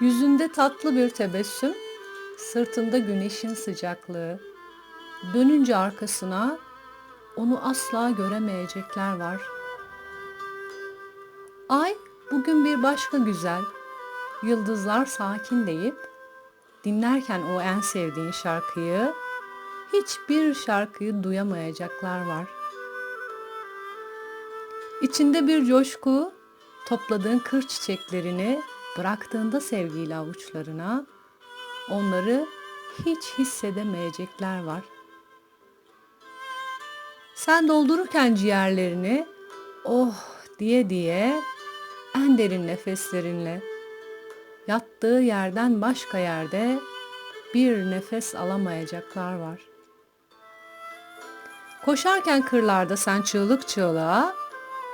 Yüzünde tatlı bir tebessüm, sırtında güneşin sıcaklığı. Dönünce arkasına onu asla göremeyecekler var. Ay bugün bir başka güzel. Yıldızlar sakin deyip dinlerken o en sevdiğin şarkıyı hiçbir şarkıyı duyamayacaklar var. İçinde bir coşku, topladığın kır çiçeklerini bıraktığında sevgiyle avuçlarına onları hiç hissedemeyecekler var. Sen doldururken ciğerlerini oh diye diye en derin nefeslerinle yattığı yerden başka yerde bir nefes alamayacaklar var. Koşarken kırlarda sen çığlık çığlığa,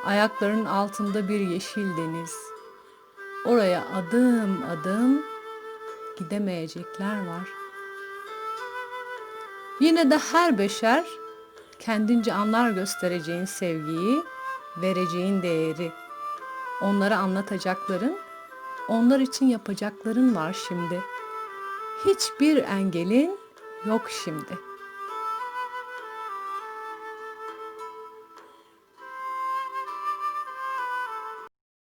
ayakların altında bir yeşil deniz. Oraya adım adım gidemeyecekler var. Yine de her beşer kendince anlar göstereceğin sevgiyi, vereceğin değeri. Onlara anlatacakların, onlar için yapacakların var şimdi. Hiçbir engelin yok şimdi.''